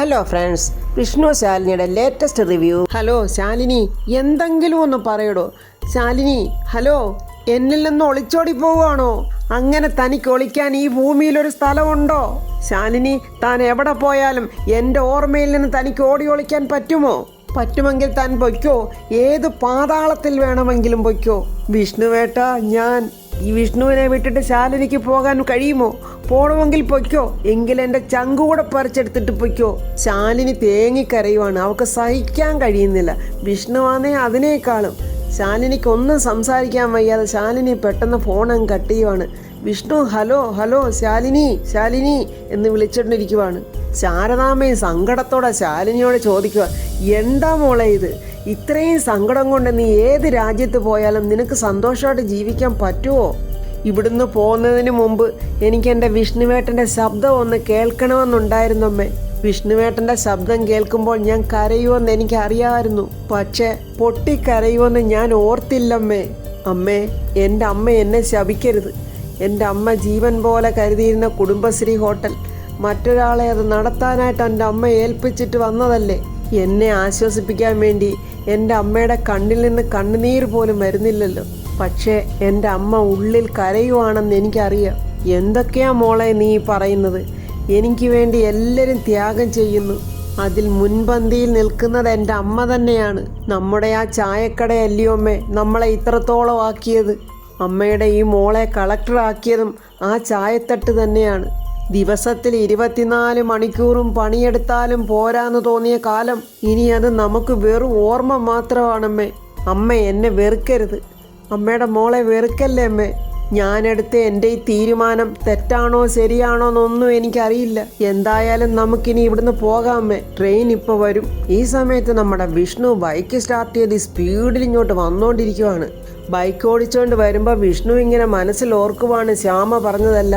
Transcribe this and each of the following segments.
Hello friends Vishnu ശാലിനിയുടെ latest review hello Shalini. എന്തെങ്കിലും ഒന്ന് പറയടോ. ശാലിനി ഹലോ. എന്നിൽ നിന്ന് ഒളിച്ചോടി പോവുകയാണോ? അങ്ങനെ തനിക്ക് ഒളിക്കാൻ ഈ ഭൂമിയിൽ ഒരു സ്ഥലമുണ്ടോ? ശാലിനി താൻ എവിടെ പോയാലും എന്റെ ഓർമ്മയിൽ നിന്ന് തനിക്ക് ഓടി ഒളിക്കാൻ പറ്റുമോ? പറ്റുമെങ്കിൽ താൻ പൊയ്ക്കോ. ഏത് പാതാളത്തിൽ വേണമെങ്കിലും പൊയ്ക്കോ. വിഷ്ണുവേട്ട ഞാൻ ഈ വിഷ്ണുവിനെ വിട്ടിട്ട് ശാലിനിക്ക് പോകാൻ കഴിയുമോ? പോണമെങ്കിൽ പൊയ്ക്കോ. എങ്കിൽ എന്റെ ചങ്കു കൂടെ പറിച്ചെടുത്തിട്ട് പൊയ്ക്കോ. ശാലിനി തേങ്ങിക്കരയുവാണ്. അവൾക്ക് സഹിക്കാൻ കഴിയുന്നില്ല. വിഷ്ണുവാന്നേ അതിനേക്കാളും. ശാലിനിക്ക് ഒന്നും സംസാരിക്കാൻ വയ്യാതെ ശാലിനി പെട്ടെന്ന് അങ്ങ് കട്ട് ചെയ്യുവാണ്. വിഷ്ണു ഹലോ ഹലോ ശാലിനി ശാലിനി എന്ന് വിളിച്ചുകൊണ്ടിരിക്കുവാണ് ശാരദാമയും സങ്കടത്തോടെ ശാലിനിയോട് ചോദിക്കുക എന്താ മോളെ ഇത്? ഇത്രയും സങ്കടം കൊണ്ട് നീ ഏത് രാജ്യത്ത് പോയാലും നിനക്ക് സന്തോഷമായിട്ട് ജീവിക്കാൻ പറ്റുമോ ഇവിടുന്ന് പോകുന്നതിന് മുമ്പ് എനിക്ക് എന്റെ വിഷ്ണുവേട്ടന്റെ ശബ്ദം ഒന്ന് കേൾക്കണമെന്നുണ്ടായിരുന്നമ്മേ. വിഷ്ണുവേട്ടന്റെ ശബ്ദം കേൾക്കുമ്പോൾ ഞാൻ കരയുമെന്ന് എനിക്കറിയാമായിരുന്നു. പക്ഷേ പൊട്ടിക്കരയുമെന്ന് ഞാൻ ഓർത്തില്ലമ്മേ. അമ്മേ എന്റെ അമ്മ എന്നെ ശപിക്കരുത്. എന്റെ അമ്മ ജീവൻ പോലെ കരുതിയിരുന്ന കുടുംബശ്രീ ഹോട്ടൽ. മറ്റൊരാളെ അത് നടത്താനായിട്ട് എന്റെ അമ്മ ഏൽപ്പിച്ചിട്ട് വന്നതല്ലേ. എന്നെ ആശ്വസിപ്പിക്കാൻ വേണ്ടി എന്റെ അമ്മയുടെ കണ്ണിൽ നിന്ന് കണ്ണുനീർ പോലും വരുന്നില്ലല്ലോ. പക്ഷേ എന്റെ അമ്മ ഉള്ളിൽ കരയുവാണെന്ന് എനിക്കറിയാം. എന്തൊക്കെയാ മോളെ നീ പറയുന്നത്? എനിക്ക് വേണ്ടി എല്ലാവരും ത്യാഗം ചെയ്യുന്നു. അതിൽ മുൻപന്തിയിൽ നിൽക്കുന്നത് എന്റെ അമ്മ തന്നെയാണ്. നമ്മുടെ ആ ചായക്കടയല്ലയോ അമ്മേ നമ്മളെ ഇത്രത്തോളം ആക്കിയത് അമ്മയുടെ ഈ മോളെ കളക്ടറാക്കിയതും ആ ചായത്തട്ട് തന്നെയാണ്. ദിവസത്തിൽ ഇരുപത്തിനാല് മണിക്കൂറും പണിയെടുത്താലും പോരാന്ന് തോന്നിയ കാലം ഇനി അത് നമുക്ക് വെറും ഓർമ്മ മാത്രമാണമ്മേ. അമ്മ എന്നെ വെറുക്കരുത്. അമ്മയുടെ മോളെ വെറുക്കല്ലേ അമ്മേ? ഞാനെടുത്ത എന്റെ ഈ തീരുമാനം തെറ്റാണോ ശരിയാണോ എന്നൊന്നും എനിക്കറിയില്ല. എന്തായാലും നമുക്കിനി ഇവിടുന്ന് പോകാമേ ട്രെയിൻ ഇപ്പോൾ വരും. ഈ സമയത്ത് നമ്മുടെ വിഷ്ണു ബൈക്ക് സ്റ്റാർട്ട് ചെയ്ത് സ്പീഡിൽ ഇങ്ങോട്ട് വന്നുകൊണ്ടിരിക്കുവാണ് ബൈക്ക് ഓടിച്ചുകൊണ്ട് വരുമ്പോൾ വിഷ്ണു ഇങ്ങനെ മനസ്സിൽ ഓർക്കുവാണ് ശ്യാമ പറഞ്ഞതല്ല.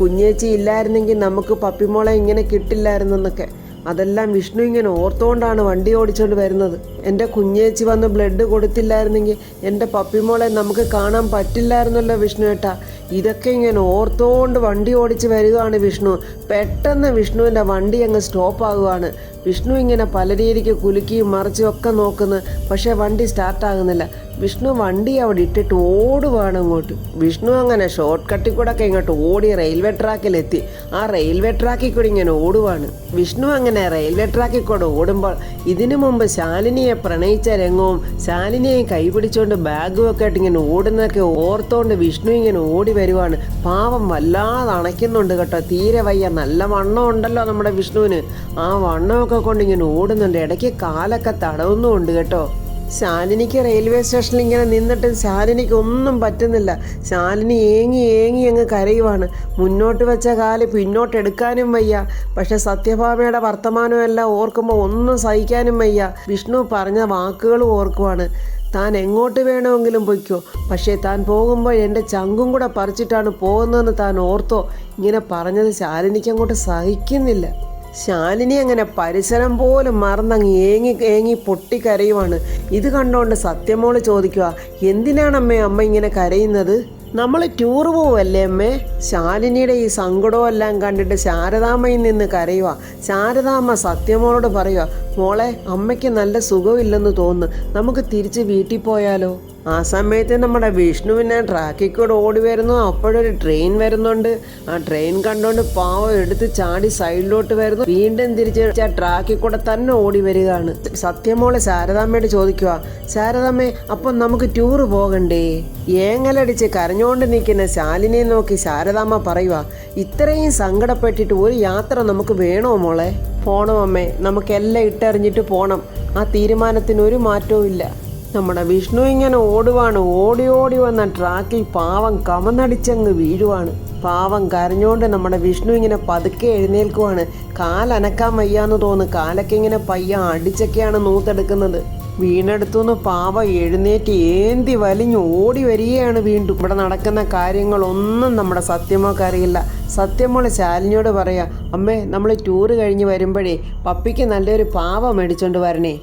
കുഞ്ഞേച്ചി ഇല്ലായിരുന്നെങ്കിൽ നമുക്ക് പപ്പിമോളെ ഇങ്ങനെ കിട്ടില്ലായിരുന്നെന്നൊക്കെ. അതെല്ലാം വിഷ്ണു ഇങ്ങനെ ഓർത്തുകൊണ്ടാണ് വണ്ടി ഓടിച്ചുകൊണ്ട് വരുന്നത്. എന്റെ കുഞ്ഞേച്ചി വന്ന് ബ്ലഡ് കൊടുത്തില്ലായിരുന്നെങ്കിൽ എന്റെ പപ്പിമോളെ നമുക്ക് കാണാൻ പറ്റില്ലായിരുന്നല്ലോ വിഷ്ണു ഏട്ടാ. ഇതൊക്കെ ഇങ്ങനെ ഓർത്തുകൊണ്ട് വണ്ടി ഓടിച്ച് വരികയാണ് വിഷ്ണു. പെട്ടെന്ന് വിഷ്ണുവിന്റെ വണ്ടി അങ്ങ് സ്റ്റോപ്പ് ആകുകയാണ് വിഷ്ണു ഇങ്ങനെ പല രീതിക്ക് കുലുക്കിയും മറിച്ചും ഒക്കെ നോക്കുന്നു. പക്ഷേ വണ്ടി സ്റ്റാർട്ടാകുന്നില്ല വിഷ്ണു വണ്ടി അവിടെ ഇട്ടിട്ട് ഓടുവാണ് അങ്ങോട്ട് വിഷ്ണു അങ്ങനെ ഷോർട്ട് കട്ടിൽ കൂടെ ഒക്കെ ഇങ്ങോട്ട് ഓടി റെയിൽവേ ട്രാക്കിലെത്തി ആ റെയിൽവേ ട്രാക്കിൽ കൂടി ഇങ്ങനെ ഓടുവാണ്. വിഷ്ണു അങ്ങനെ റെയിൽവേ ട്രാക്കിൽ കൂടെ ഓടുമ്പോൾ ഇതിനു മുമ്പ് ശാലിനിയെ പ്രണയിച്ച രംഗവും ശാലിനിയെ കൈപിടിച്ചുകൊണ്ട് ബാഗും ഒക്കെ ആയിട്ട് ഇങ്ങനെ ഓടുന്നതൊക്കെ ഓർത്തോണ്ട് വിഷ്ണു ഇങ്ങനെ ഓടി വരുവാണ്. പാവം വല്ലാതെ അണയ്ക്കുന്നുണ്ട് കേട്ടോ. തീരെ വയ്യ. നല്ല വണ്ണം ഉണ്ടല്ലോ നമ്മുടെ വിഷ്ണുവിന്. ആ വണ്ണമൊക്കെ കൊണ്ട് ഇങ്ങനെ ഓടുന്നുണ്ട്. ഇടയ്ക്ക് കാലൊക്കെ തടവുന്നുമുണ്ട് കേട്ടോ. ശാലിനിക്ക് റെയിൽവേ സ്റ്റേഷനിൽ ഇങ്ങനെ നിന്നിട്ട് ശാലിനിക്ക് ഒന്നും പറ്റുന്നില്ല. ശാലിനി ഏങ്ങി ഏങ്ങി അങ്ങ് കരയുവാണ്. മുന്നോട്ട് വെച്ച കാൽ പിന്നോട്ട് എടുക്കാനും വയ്യ. പക്ഷെ സത്യഭാമയുടെ വർത്തമാനമെല്ലാം ഓർക്കുമ്പോൾ ഒന്നും സഹിക്കാനും വയ്യ. വിഷ്ണു പറഞ്ഞ വാക്കുകളും ഓർക്കുവാണ്. താൻ എങ്ങോട്ട് വേണമെങ്കിലും പൊയ്ക്കോ. പക്ഷേ താൻ പോകുമ്പോൾ എന്റെ ചങ്കും കൂടെ പറിച്ചിട്ടാണ് പോകുന്നതെന്ന് താൻ ഓർത്തോ. ഇങ്ങനെ പറഞ്ഞത് ശാലിനിക്ക് അങ്ങോട്ട് സഹിക്കുന്നില്ല. ശാലിനി അങ്ങനെ പരിസരം പോലും മറന്നങ്ങ് ഏങ്ങി ഏങ്ങി പൊട്ടിക്കരയുവാണ്. ഇത് കണ്ടോണ്ട് സത്യമോൾ ചോദിക്കുക എന്തിനാണമ്മേ അമ്മ ഇങ്ങനെ കരയുന്നത്? നമ്മൾ ടൂർ പോവല്ലേ അമ്മേ? ശാലിനിയുടെ ഈ സങ്കടമെല്ലാം കണ്ടിട്ട് ശാരദാമ്മയിൽ നിന്ന് കരയുക ശാരദാമ്മ സത്യമോളോട് പറയുക മോളെ അമ്മയ്ക്ക് നല്ല സുഖമില്ലെന്ന് തോന്നുന്നു. നമുക്ക് തിരിച്ച് വീട്ടിൽ പോയാലോ? ആ സമയത്ത് നമ്മുടെ വിഷ്ണുവിനെ ട്രാക്കിൽ കൂടെ ഓടി വരുന്നു. അപ്പോഴൊരു ട്രെയിൻ വരുന്നുണ്ട്. ആ ട്രെയിൻ കണ്ടുകൊണ്ട് പാവം എടുത്ത് ചാടി സൈഡിലോട്ട് വരുന്നു. വീണ്ടും തിരിച്ച് ആ ട്രാക്കിൽ കൂടെ തന്നെ ഓടി വരികയാണ്. സത്യമോളെ ശാരദാമ്മയോട് ചോദിക്കുക ശാരദാമ്മേ അപ്പം നമുക്ക് ടൂറ് പോകണ്ടേ? ഏങ്ങലടിച്ച് കരഞ്ഞുകൊണ്ട് നിൽക്കുന്ന ശാലിനെ നോക്കി ശാരദാമ്മ പറയുക ഇത്രയും സങ്കടപ്പെട്ടിട്ട് ഒരു യാത്ര നമുക്ക് വേണോ മോളെ? പോണം അമ്മേ നമുക്കെല്ലാം ഇട്ടെറിഞ്ഞിട്ട് പോണം. ആ തീരുമാനത്തിന് ഒരു മാറ്റവും ഇല്ല. നമ്മുടെ വിഷ്ണു ഇങ്ങനെ ഓടുവാണ്. ഓടി ഓടി വന്ന ട്രാക്കിൽ പാവം കമന്നടിച്ചങ്ങ് വീഴുവാണ്. പാവം കരഞ്ഞോണ്ട് നമ്മുടെ വിഷ്ണു ഇങ്ങനെ പതുക്കെ എഴുന്നേൽക്കുവാണ്. കാലനക്കാൻ വയ്യാന്ന് തോന്നുന്നു. കാലൊക്കെ ഇങ്ങനെ പയ്യ അടിച്ചൊക്കെയാണ് നൂത്തെടുക്കുന്നത്. വീണെടുത്തുനിന്ന് പാവ എഴുന്നേറ്റ് ഏന്തി വലിഞ്ഞു ഓടി വരികയാണ് വീണ്ടും. ഇവിടെ നടക്കുന്ന കാര്യങ്ങളൊന്നും നമ്മുടെ സത്യമോക്ക് അറിയില്ല. സത്യമോൾ ശാലിനിയോട് പറയാം അമ്മേ നമ്മൾ ടൂറ് കഴിഞ്ഞ് വരുമ്പോഴേ പപ്പിക്ക് നല്ലൊരു പാവ മേടിച്ചോണ്ട് വരണേ.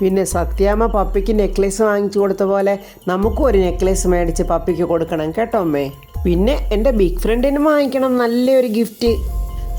പിന്നെ സത്യാമ്മ പപ്പിക്ക് നെക്ലേസ് വാങ്ങിച്ചു കൊടുത്ത പോലെ നമുക്കും ഒരു നെക്ലേസ് മേടിച്ച് പപ്പിക്ക് കൊടുക്കണം കേട്ടോ അമ്മേ? പിന്നെ എന്റെ ബിഗ് ഫ്രണ്ടിനും വാങ്ങിക്കണം നല്ലൊരു ഗിഫ്റ്റ്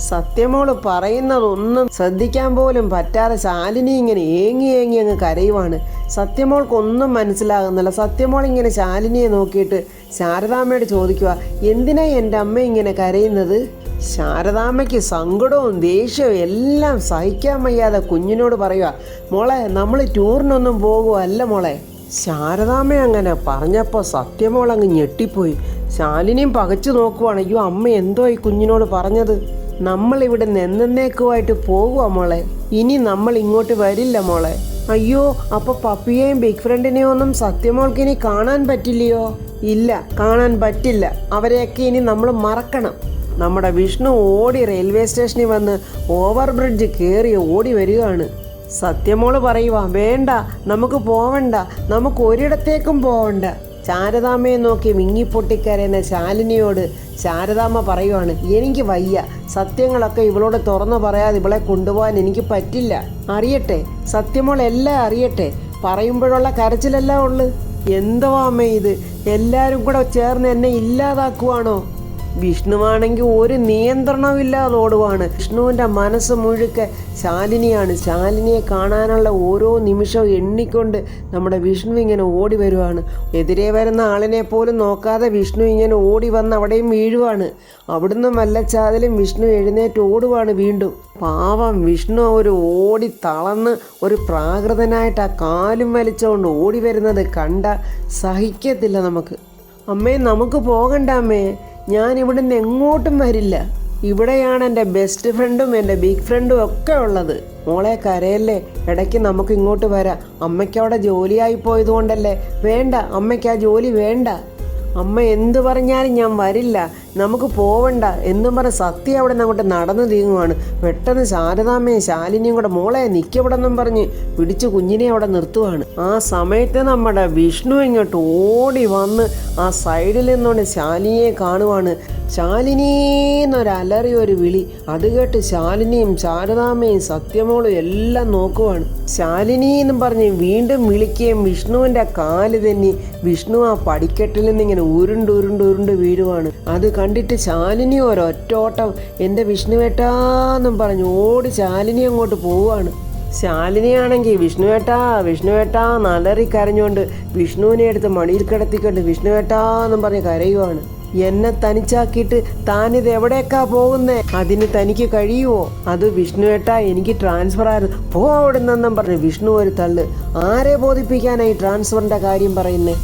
സത്യമോൾ പറയുന്നതൊന്നും ശ്രദ്ധിക്കാൻ പോലും പറ്റാതെ ശാലിനി ഇങ്ങനെ ഏങ്ങി ഏങ്ങി അങ്ങ് കരയുവാണ്. സത്യമോൾക്കൊന്നും മനസ്സിലാകുന്നില്ല. സത്യമോൾ ഇങ്ങനെ ശാലിനിയെ നോക്കിയിട്ട് ശാരദാമ്മയോട് ചോദിക്കുക എന്തിനാ എന്റെ അമ്മ ഇങ്ങനെ കരയുന്നത്? ശാരദാമ്മയ്ക്ക് സങ്കടവും ദേഷ്യവും എല്ലാം സഹിക്കാൻ വയ്യാതെ കുഞ്ഞിനോട് പറയുക മോളെ നമ്മൾ ടൂറിനൊന്നും പോകുമല്ല മോളെ. ശാരദാമ്മ അങ്ങനെ പറഞ്ഞപ്പോൾ സത്യമോൾ അങ്ങ് ഞെട്ടിപ്പോയി. ശാലിനിയും പകച്ചു നോക്കുവാണ് അയ്യോ അമ്മ എന്തോ ഈ കുഞ്ഞിനോട് പറഞ്ഞത്? നമ്മൾ ഇവിടെ നിന്നേക്കുമായിട്ട് പോകുക മോളെ. ഇനി നമ്മൾ ഇങ്ങോട്ട് വരില്ല മോളെ. അയ്യോ അപ്പൊ പപ്പിയെയും ബിഗ് ഫ്രണ്ടിനെയും ഒന്നും സത്യമോൾക്ക് ഇനി കാണാൻ പറ്റില്ലയോ? ഇല്ല കാണാൻ പറ്റില്ല. അവരെയൊക്കെ ഇനി നമ്മൾ മറക്കണം. നമ്മുടെ വിഷ്ണു ഓടി റെയിൽവേ സ്റ്റേഷനിൽ വന്ന് ഓവർ ബ്രിഡ്ജ് കയറി ഓടി വരികയാണ്. സത്യമോൾ പറയുക വേണ്ട നമുക്ക് പോവണ്ട നമുക്ക് ഒരിടത്തേക്കും പോവണ്ട. ശാരദാമ്മയെ നോക്കി മിങ്ങിപ്പൊട്ടിക്കരയുന്ന ശാലിനിയോട് ശാരദാമ്മ പറയുവാണ് എനിക്ക് വയ്യ സത്യങ്ങളൊക്കെ ഇവളോട് തുറന്നു പറയാതെ ഇവളെ കൊണ്ടുപോകാൻ എനിക്ക് പറ്റില്ല. അറിയട്ടെ സത്യമോൾ എല്ലാം അറിയട്ടെ പറയുമ്പോഴുള്ള കരച്ചിലല്ല ഉള്ളു. എന്തോ അമ്മ ഇത്? എല്ലാവരും കൂടെ ചേർന്ന് എന്നെ ഇല്ലാതാക്കുവാണോ? വിഷ്ണുവാണെങ്കിൽ ഒരു നിയന്ത്രണമില്ലാതെ ഓടുവാണ് വിഷ്ണുവിന്റെ മനസ്സ് മുഴുക്കെ ശാലിനിയാണ്. ശാലിനിയെ കാണാനുള്ള ഓരോ നിമിഷവും എണ്ണിക്കൊണ്ട് നമ്മുടെ വിഷ്ണു ഇങ്ങനെ ഓടി വരുവാണ്. എതിരെ വരുന്ന ആളിനെ പോലും നോക്കാതെ വിഷ്ണു ഇങ്ങനെ ഓടി വന്ന് അവിടെയും വീഴുവാണ്. അവിടുന്ന് മല്ലച്ചാതിലും വിഷ്ണു എഴുന്നേറ്റ് ഓടുവാണ് വീണ്ടും. പാവം വിഷ്ണു ഒരു ഓടി തളന്ന് ഒരു പ്രാകൃതനായിട്ട് ആ കാലും വലിച്ചുകൊണ്ട് ഓടി വരുന്നത് കണ്ട സഹിക്കത്തില്ല നമുക്ക്. അമ്മേ നമുക്ക് പോകണ്ട അമ്മേ. ഞാൻ ഇവിടുന്ന് എങ്ങോട്ടും വരില്ല. ഇവിടെയാണ് എന്റെ ബെസ്റ്റ് ഫ്രണ്ടും എന്റെ ബിഗ് ഫ്രണ്ടും ഒക്കെ ഉള്ളത്. മോളെ കരയല്ലേ? ഇടയ്ക്ക് നമുക്ക് ഇങ്ങോട്ട് വരാം. അമ്മയ്ക്ക് അവിടെ ജോലിയായി പോയതുകൊണ്ടല്ലേ വേണ്ട അമ്മയ്ക്ക് ആ ജോലി വേണ്ട. അമ്മ എന്ത് പറഞ്ഞാലും ഞാൻ വരില്ല. നമുക്ക് പോവണ്ട എന്നും പറഞ്ഞ് സത്യ അവിടെ നിന്ന് അങ്ങോട്ട് നടന്നു നീങ്ങുവാണ്. പെട്ടെന്ന് ശാരദാമ്മയും ശാലിനിയും കൂടെ മോളെ നിൽക്കവിടെന്നും പറഞ്ഞ് പിടിച്ച് കുഞ്ഞിനെ അവിടെ നിർത്തുവാണ്. ആ സമയത്ത് നമ്മുടെ വിഷ്ണു ഇങ്ങോട്ട് ഓടി വന്ന് ആ സൈഡിൽ നിന്നുകൊണ്ട് ശാലിനിയെ കാണുവാണ്. ശാലിനി എന്നൊരു അലറി ഒരു വിളി. അത് കേട്ട് ശാലിനിയും ശാരദാമ്മയും സത്യമോളും എല്ലാം നോക്കുവാണ്. ശാലിനി എന്ന് പറഞ്ഞ് വീണ്ടും വിളിക്കുകയും വിഷ്ണുവിന്റെ കാൽ തന്നെ. വിഷ്ണു ആ പടിക്കെട്ടിൽ നിന്ന് ഇങ്ങനെ ഉരുണ്ട് ഉരുണ്ട് ഉരുണ്ട് വീഴുവാണ്. അത് കണ്ടിട്ട് ശാലിനി ഒരൊറ്റോട്ടം എന്റെ വിഷ്ണുവേട്ടാന്നും പറഞ്ഞു ഓടി ശാലിനി അങ്ങോട്ട് പോവുകയാണ് ശാലിനിയാണെങ്കിൽ വിഷ്ണുവേട്ടാ വിഷ്ണുവേട്ടാ നലറി കരഞ്ഞുകൊണ്ട് വിഷ്ണുവിനെ എടുത്ത് മടിയിൽ കിടത്തിക്കൊണ്ട് വിഷ്ണുവേട്ടാന്നും പറഞ്ഞ് കരയുവാണ്. എന്നെ തനിച്ചാക്കിയിട്ട് താനിത് എവിടേക്കാ പോകുന്നേ? അതിന് തനിക്ക് കഴിയുമോ അത് വിഷ്ണുവേട്ടാ എനിക്ക് ട്രാൻസ്ഫർ ആയിരുന്നു. പോ അവിടെ നിന്നും പറഞ്ഞു വിഷ്ണു ഒരു തള്ളു. ആരെ ബോധിപ്പിക്കാനായി ട്രാൻസ്ഫറിന്റെ കാര്യം പറയുന്നേ?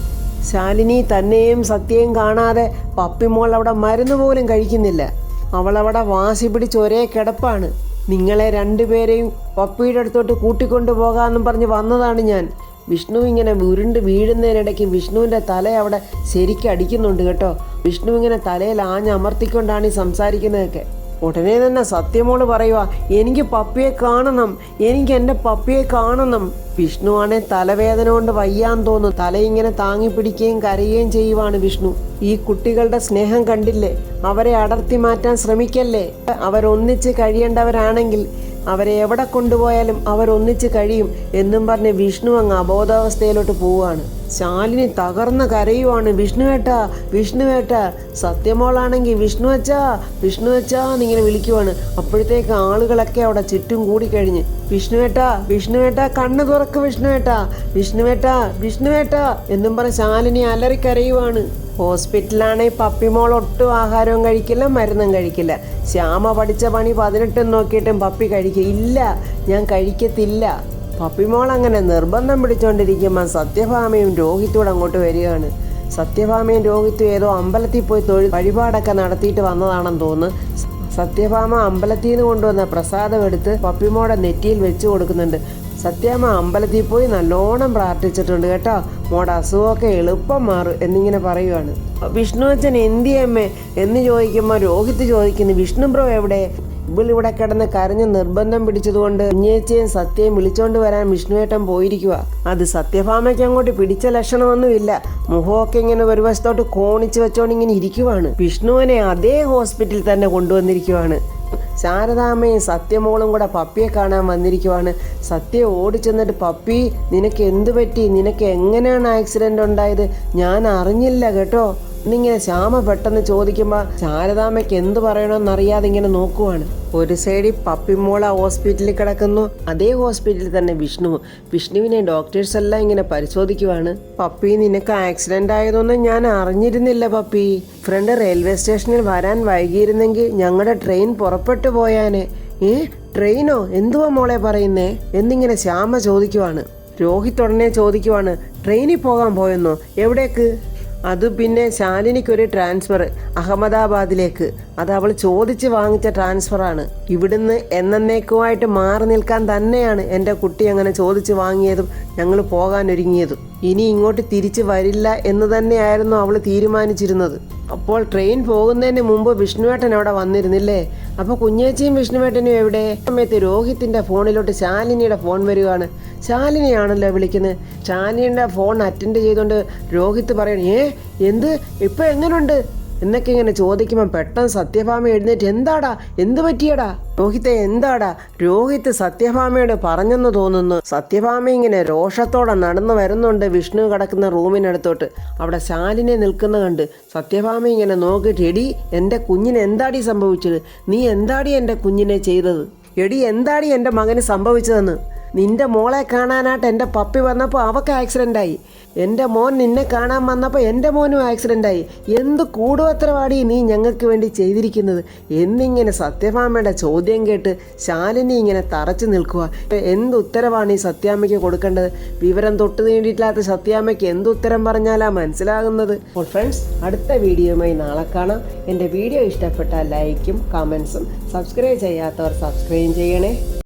ശാലിനി തന്നെയും സത്യയും കാണാതെ പപ്പിമോൾ അവിടെ മരുന്ന് പോലും കഴിക്കുന്നില്ല. അവളവിടെ വാശി പിടിച്ച് ഒരേ കിടപ്പാണ്. നിങ്ങളെ രണ്ടുപേരെയും പപ്പിയുടെ അടുത്തോട്ട് കൂട്ടിക്കൊണ്ടു പോകാമെന്നും പറഞ്ഞ് വന്നതാണ് ഞാൻ. വിഷ്ണു ഇങ്ങനെ ഉരുണ്ട് വീഴുന്നതിനിടയ്ക്ക് വിഷ്ണുവിന്റെ തല അവിടെ ശരിക്കും അടിക്കുന്നുണ്ട് കേട്ടോ. വിഷ്ണു ഇങ്ങനെ തലയിൽ ആഞ്ഞമർത്തിക്കൊണ്ടാണ് ഈ സംസാരിക്കുന്നതൊക്കെ. ഉടനെ തന്നെ സത്യമോൾ പറയുക എനിക്ക് പപ്പിയെ കാണണം എനിക്ക് എന്റെ പപ്പിയെ കാണണം. വിഷ്ണുവാണെ തലവേദന കൊണ്ട് വയ്യാൻ തോന്നും തല ഇങ്ങനെ താങ്ങി പിടിക്കുകയും കരയുകയും ചെയ്യുവാണ് വിഷ്ണു. ഈ കുട്ടികളുടെ സ്നേഹം കണ്ടില്ലേ? അവരെ അടർത്തി മാറ്റാൻ ശ്രമിക്കല്ലേ? അവരൊന്നിച്ച് കഴിയേണ്ടവരാണെങ്കിൽ അവരെ എവിടെ കൊണ്ടുപോയാലും അവരൊന്നിച്ച് കഴിയും എന്നും പറഞ്ഞ് വിഷ്ണു അങ്ങ് അബോധാവസ്ഥയിലോട്ട് പോവുകയാണ്. ശാലിനി തകർന്ന് കരയുവാണ് വിഷ്ണുവേട്ട വിഷ്ണുവേട്ട. സത്യമോളാണെങ്കിൽ വിഷ്ണു അച്ഛാ വിഷ്ണു അച്ഛാ എന്നിങ്ങനെ വിളിക്കുവാണ്. അപ്പോഴത്തേക്ക് ആളുകളൊക്കെ അവിടെ ചുറ്റും കൂടിക്കഴിഞ്ഞ് വിഷ്ണുവേട്ട വിഷ്ണുവേട്ട കണ്ണു തുറക്ക് വിഷ്ണുവേട്ട. വിഷ്ണുവേട്ട വിഷ്ണുവേട്ട എന്നും പറഞ്ഞ് ശാലിനി അലറിക്കരയുവാണ് ഹോസ്പിറ്റലാണെങ്കിൽ പപ്പിമോൾ ഒട്ടും ആഹാരവും കഴിക്കില്ല മരുന്നും കഴിക്കില്ല. ശ്യാമ പഠിച്ച പണി പതിനെട്ടും നോക്കിയിട്ടും പപ്പി കഴിക്കില്ല ഞാൻ കഴിക്കത്തില്ല. പപ്പിമോൾ അങ്ങനെ നിർബന്ധം പിടിച്ചുകൊണ്ടിരിക്കുമ്പോൾ സത്യഭാമയും രോഹിത്തോട് അങ്ങോട്ട് വരികയാണ്. സത്യഭാമയും രോഹിത്തും ഏതോ അമ്പലത്തിൽ പോയി തൊഴിൽ വഴിപാടൊക്കെ നടത്തിയിട്ട് വന്നതാണെന്ന് തോന്നുന്നു. സത്യഭാമ അമ്പലത്തിൽ നിന്ന് കൊണ്ടുവന്ന പ്രസാദം എടുത്ത് പപ്പിമോടെ നെറ്റിയിൽ വെച്ച് കൊടുക്കുന്നുണ്ട്. സത്യാമ്മ അമ്പലത്തിൽ പോയി നല്ലോണം പ്രാർത്ഥിച്ചിട്ടുണ്ട് കേട്ടോ. മോടെ അസുഖമൊക്കെ എളുപ്പം മാറും എന്നിങ്ങനെ പറയുവാണ്. വിഷ്ണു അച്ഛൻ എന്തിയമ്മേ എന്ന് ചോദിക്കുമ്പോൾ രോഹിത് ചോദിക്കുന്നു വിഷ്ണു ബ്രോ എവിടെ? ഇവളിവിടെ കിടന്ന് കരഞ്ഞ് നിർബന്ധം പിടിച്ചതുകൊണ്ട് കുഞ്ഞേച്ചയും സത്യയും വിളിച്ചോണ്ട് വരാൻ വിഷ്ണുവേട്ടൻ പോയിരിക്കുക അത് സത്യഭാമയ്ക്ക് അങ്ങോട്ട് പിടിച്ച ലക്ഷണമൊന്നുമില്ല. മുഖമൊക്കെ ഇങ്ങനെ ഒരു വശത്തോട്ട് കോണിച്ച് വെച്ചോണ്ട് ഇങ്ങനെ ഇരിക്കുവാണ്. വിഷ്ണുവിനെ അതേ ഹോസ്പിറ്റലിൽ തന്നെ കൊണ്ടുവന്നിരിക്കുവാണ്. ശാരദാമ്മയും സത്യമോളും കൂടെ പപ്പിയെ കാണാൻ വന്നിരിക്കുവാണ്. സത്യ ഓടിച്ചെന്നിട്ട് പപ്പി നിനക്ക് എന്തു പറ്റി? നിനക്ക് എങ്ങനെയാണ് ആക്സിഡന്റ് ഉണ്ടായത്? ഞാൻ അറിഞ്ഞില്ല കേട്ടോ. എന്നിങ്ങനെ ശ്യാമ പെട്ടെന്ന് ചോദിക്കുമ്പോൾ ശാരദാമ്മയ്ക്ക് എന്ത് പറയണമെന്നറിയാതെ ഇങ്ങനെ നോക്കുവാണ്. ഒരു സൈഡിൽ പപ്പിമോള ഹോസ്പിറ്റലിൽ കിടക്കുന്നു. അതേ ഹോസ്പിറ്റലിൽ തന്നെ വിഷ്ണു. വിഷ്ണുവിനെ ഡോക്ടേഴ്സ് എല്ലാം ഇങ്ങനെ പരിശോധിക്കുവാണ്. പപ്പി നിനക്ക് ആക്സിഡന്റ് ആയതൊന്നും ഞാൻ അറിഞ്ഞിരുന്നില്ല പപ്പി. ഫ്രണ്ട് റെയിൽവേ സ്റ്റേഷനിൽ വരാൻ വൈകിയിരുന്നെങ്കിൽ ഞങ്ങളുടെ ട്രെയിൻ പുറപ്പെട്ടു പോയാനെ. ഏ ട്രെയിനോ? എന്തുവാ മോളെ പറയുന്നേ? എന്നിങ്ങനെ ശ്യാമ ചോദിക്കുവാണ്. രോഹിത് ഉടനെ ചോദിക്കുവാണ് ട്രെയിനിൽ പോകാൻ പോയെന്നോ? എവിടേക്ക്? അത് പിന്നെ ശാലിനിക്കൊരു ട്രാൻസ്ഫർ അഹമ്മദാബാദിലേക്ക്. അത് അവൾ ചോദിച്ച് വാങ്ങിച്ച ട്രാൻസ്ഫറാണ് ഇവിടുന്ന് എന്നേക്കുമായിട്ട് മാറി നിൽക്കാൻ തന്നെയാണ് എന്റെ കുട്ടി അങ്ങനെ ചോദിച്ച് വാങ്ങിയതും ഞങ്ങൾ പോകാൻ ഒരുങ്ങിയതും ഇനി ഇങ്ങോട്ട് തിരിച്ചു വരില്ല എന്ന് തന്നെയായിരുന്നു അവൾ തീരുമാനിച്ചിരുന്നത്. അപ്പോൾ ട്രെയിൻ പോകുന്നതിന് മുമ്പ് വിഷ്ണുവേട്ടൻ അവിടെ വന്നിരുന്നില്ലേ? അപ്പോൾ കുഞ്ഞേച്ചിയും വിഷ്ണുവേട്ടനും എവിടെ? സമയത്ത് രോഹിത്തിന്റെ ഫോണിലോട്ട് ശാലിനിയുടെ ഫോൺ വരികയാണ് ശാലിനിയാണല്ലോ വിളിക്കുന്നത്. ശാലിനിയുടെ ഫോൺ അറ്റൻഡ് ചെയ്തുകൊണ്ട് രോഹിത്ത് പറയണേ ഏ എന്ത്? ഇപ്പൊ എങ്ങനുണ്ട്? എന്നൊക്കെ ഇങ്ങനെ ചോദിക്കുമ്പോൾ പെട്ടെന്ന് സത്യഭാമ എഴുന്നേറ്റ് എന്താടാ? എന്ത് പറ്റിയടാ? രോഹിത്തെ എന്താടാ? രോഹിത് സത്യഭാമയോട് പറഞ്ഞെന്ന് തോന്നുന്നു. സത്യഭാമ ഇങ്ങനെ രോഷത്തോടെ നടന്നു വരുന്നുണ്ട് വിഷ്ണു കിടക്കുന്ന റൂമിനടുത്തോട്ട്. അവിടെ ശാലിനെ നിൽക്കുന്ന കണ്ട് സത്യഭാമ ഇങ്ങനെ നോക്കിയിട്ട് എടി എന്റെ കുഞ്ഞിന് എന്താടി സംഭവിച്ചത്? നീ എന്താടി എന്റെ കുഞ്ഞിനെ ചെയ്തത്? എടി എന്താടി എന്റെ മകന് സംഭവിച്ചതെന്ന്? നിന്റെ മോളെ കാണാനായിട്ട് എന്റെ പപ്പി വന്നപ്പോൾ അവക്ക് ആക്സിഡന്റ് ആയി. എന്റെ മോൻ നിന്നെ കാണാൻ വന്നപ്പോൾ എന്റെ മോനും ആക്സിഡന്റ് ആയി. എന്ത് കൂടുവത്രവാടി നീ ഞങ്ങൾക്ക് വേണ്ടി ചെയ്തിരിക്കുന്നത്? എന്നിങ്ങനെ സത്യഭാമയുടെ ചോദ്യം കേട്ട് ശാലിനി ഇങ്ങനെ തറച്ചു നിൽക്കുക എന്ത് ഉത്തരവാണ് ഈ സത്യാമ്മയ്ക്ക് കൊടുക്കേണ്ടത്? വിവരം തൊട്ട് നീണ്ടിട്ടില്ലാത്ത സത്യാമ്മയ്ക്ക് എന്ത് ഉത്തരം പറഞ്ഞാലാ മനസ്സിലാകുന്നത്? അപ്പോൾ ഫ്രണ്ട്സ് അടുത്ത വീഡിയോയുമായി നാളെ കാണാം. എന്റെ വീഡിയോ ഇഷ്ടപ്പെട്ട ലൈക്കും കമൻസും സബ്സ്ക്രൈബ് ചെയ്യാത്തവർ സബ്സ്ക്രൈബ് ചെയ്യണേ.